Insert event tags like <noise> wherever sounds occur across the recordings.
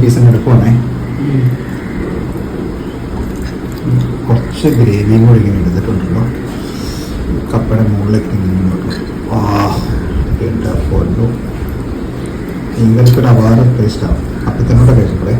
പീസും എടുക്കുവാണേ കുറച്ച് ഗ്രേവിയും കൂടി ഇങ്ങനെ എടുത്തിട്ടുണ്ടല്ലോ. കപ്പയുടെ മുകളിലേക്ക് ഇങ്ങനെ ഇങ്ങനത്തെ ഒരു അപാര ടേസ്റ്റാണ് അപ്പത്തിനോടെ കഴിച്ചപ്പോഴേ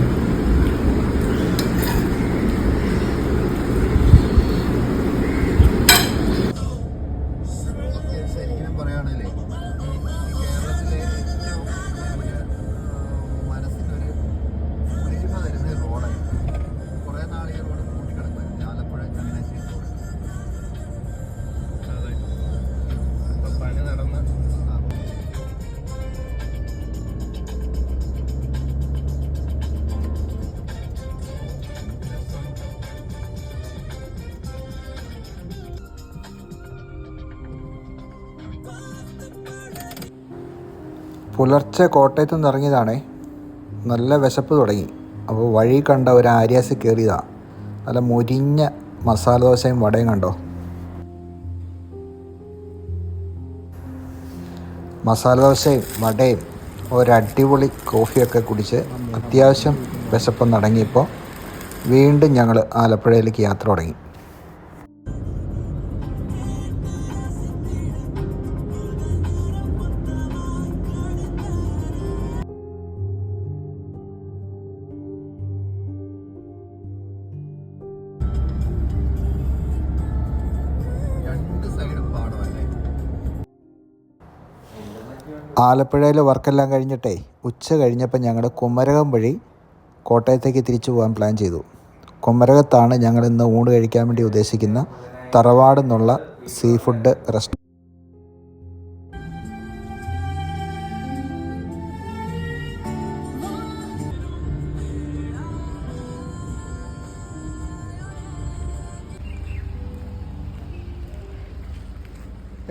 പുലർച്ചെ കോട്ടയത്തു നിന്ന് ഇറങ്ങിയതാണേ നല്ല വിശപ്പ് തുടങ്ങി. അപ്പോൾ വഴി കണ്ട ഒരു ആര്യാസ് കയറിയതാ. നല്ല മുരിഞ്ഞ മസാല ദോശയും വടയും കണ്ടോ? മസാല ദോശയും വടയും ഒരടിപൊളി കോഫിയൊക്കെ കുടിച്ച് അത്യാവശ്യം വിശപ്പം നടങ്ങിയപ്പോൾ വീണ്ടും ഞങ്ങൾ ആലപ്പുഴയിലേക്ക് യാത്ര തുടങ്ങി. ആലപ്പുഴയിലെ വർക്കെല്ലാം കഴിഞ്ഞിട്ടേ ഉച്ച കഴിഞ്ഞപ്പോൾ ഞങ്ങൾ കുമരകം വഴി കോട്ടയത്തേക്ക് തിരിച്ചു പോകാൻ പ്ലാൻ ചെയ്തു. കുമരകത്താണ് ഞങ്ങൾ ഇന്ന് ഊണ് കഴിക്കാൻ വേണ്ടി ഉദ്ദേശിക്കുന്ന തറവാട് എന്നുള്ള സീ ഫുഡ് റെസ്റ്റോറന്റ്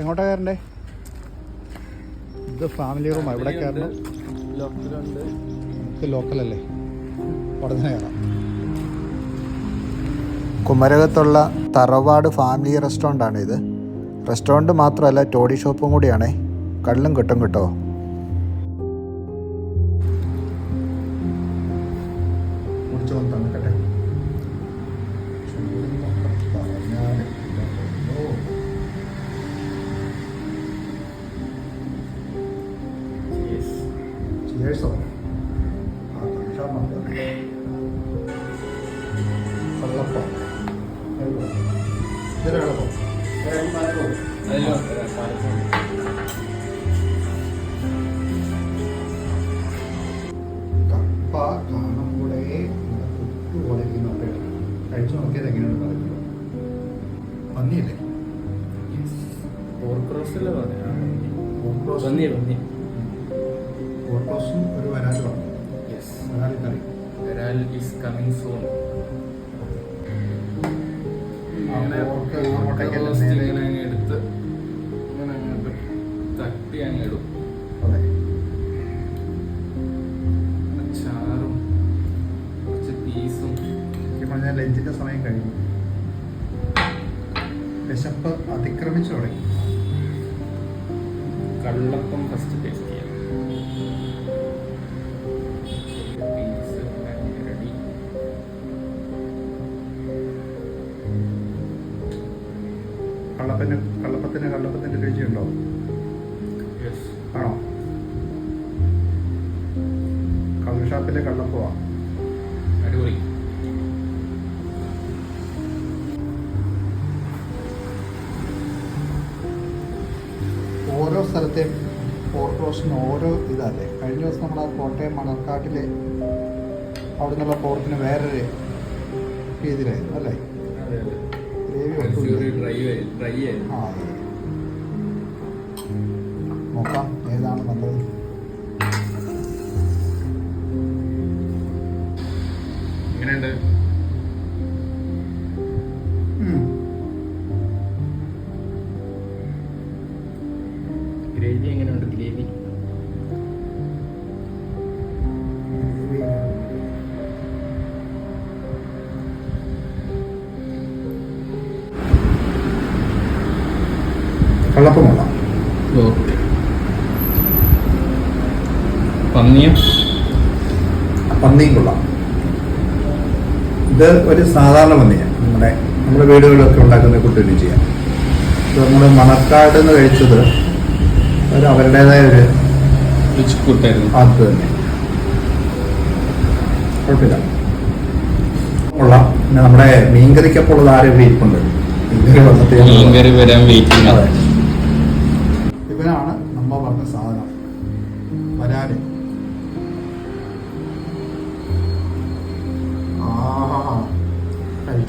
എങ്ങോട്ടാ കയറണ്ടേ? ഇത് ഫാമിലി റൂമാണ് ഇവിടെ കയറണം. ലോക്കലുണ്ട് നമുക്ക് ലോക്കലല്ലേ ഉടനെ കയറാം. കുമരകത്തുള്ള തറവാട് ഫാമിലി റെസ്റ്റോറന്റ് ആണ് ഇത് റെസ്റ്റോറന്റ് മാത്രമല്ല ടോഡി ഷോപ്പും കൂടിയാണേ. കള്ളും കിട്ടും കേട്ടോ. കപ്പ കാണുമ്പോഴേ ഇങ്ങനെ തൊട്ടുപോലെ ഇരിക്കുന്നുണ്ട് കഴിച്ചു നോക്കിയത് എങ്ങനെയാണ് പറയുന്നത് പന്നിയല്ലേ ഒരു വരാലുമാണ് വരാൽ കറി. വരാൽ ഈസ് കമ്മിങ് സൂൺ ശരിക്കും പറഞ്ഞാൽ ലഞ്ചിന്റെ സമയം കഴിഞ്ഞു. വിശപ്പ് അതിക്രമിച്ചു തുടങ്ങി. കള്ളപ്പം ഫസ്റ്റ് ടേസ്റ്റ് ചെയ്യാം. കള്ളപ്പന് കള്ളപ്പത്തിന് കള്ളപ്പത്തിന്റെ രുചിയുണ്ടോ? ആണോ? കള്ള് ഷാപ്പിലെ കള്ളപ്പമാണ് റോസ്റ്റിന് ഓരോ ഇതല്ലേ? കഴിഞ്ഞ ദിവസം നമ്മൾ ആ കോട്ടയം മണർക്കാട്ടിലെ അവിടെ നിന്നുള്ള പോർക്കിന് വേറൊരു രീതിയിലായിരുന്നു അല്ലേ? ഗ്രേവി ആ നോക്കാം ഏതാണ് നല്ലത്? എങ്ങനെയുണ്ട് പന്നിയും കൊള്ളാം. ഇത് ഒരു സാധാരണ പന്നിയാണ് നമ്മുടെ നമ്മുടെ വീടുകളിലൊക്കെ ഉണ്ടാക്കുന്ന കുട്ടി ചെയ്യാം ഇത് നമ്മൾ മണക്കാട് നിന്ന് കഴിച്ചത് ഒരു അവരുടേതായ ഒരു അത് തന്നെ. കുഴപ്പമില്ല. കൊള്ളാം. പിന്നെ നമ്മുടെ മീൻകറിക്കപ്പോൾ ഉള്ളത് ആരും ഇരിപ്പുണ്ട് മീൻകറി വന്നിട്ട് ഞാൻ- മീൻകറി വരാൻ വെയിറ്റിംഗ് ഇവനാണ് നമ്മ പറഞ്ഞ സാധനം. വരാൽ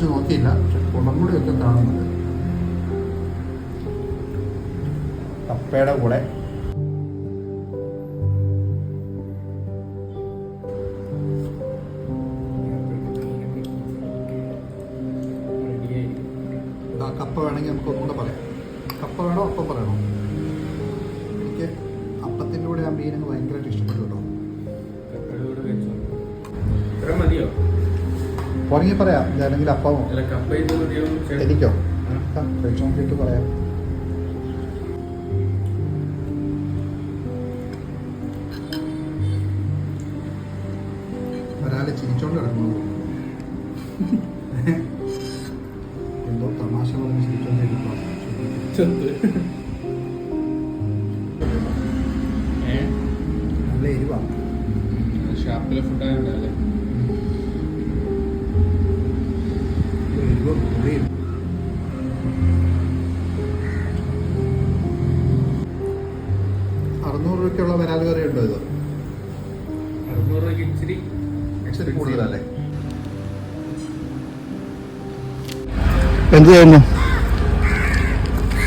കഴിച്ചു നോക്കിയില്ല. പക്ഷെ കുളമ്പുടി ഒക്കെ കാണുന്നുണ്ട്. കപ്പയുടെ കൂടെ. കപ്പ വേണമെങ്കിൽ നമുക്ക് ഒന്നുകൂടെ പറയാം. കപ്പ വേണോ? അപ്പം പറയണോ? പോരെങ്കിൽ പറയാം. അല്ലെങ്കിൽ അപ്പമോ? എനിക്കോ? നോക്കിയിട്ട് പറയാം. ഒരാളെ ചിരിച്ചോണ്ട് കിടക്കുന്നു. എന്തോ തമാശ പറഞ്ഞ് ചിരിച്ചോണ്ടിരിക്കുന്നു? നല്ല എരിവാ. ഷാപ്പിലെ ഫുഡായോണ്ടല്ലേ അറുന്നൂറ് രൂപയ്ക്കുള്ള വരാൽ കറി ഉണ്ടോ ഇത്? അറുന്നൂറ് രൂപയ്ക്ക് ഇച്ചിരി ഇച്ചിരി കൂടുതലല്ലേ? എന്ത് ചെയ്യുന്നു?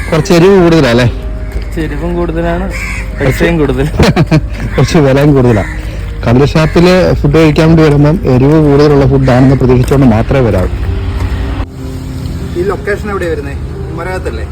കുറച്ച് എരിവ് കൂടുതലല്ലേ? എരിവും കൂടുതലാണ് പൈസയും കൂടുതൽ. <laughs> കുറച്ച് വിലയും കൂടുതലാണ് കടൽ ഷാപ്പിൽ ഫുഡ് കഴിക്കാൻ വേണ്ടി വരുമ്പം എരിവ് കൂടുതലുള്ള ഫുഡാണെന്ന് പ്രതീക്ഷിച്ചുകൊണ്ട് മാത്രമേ വരാവൂ. ഈ ലൊക്കേഷൻ എവിടെയാണ് വരുന്നത് കുമരകത്തല്ലേ?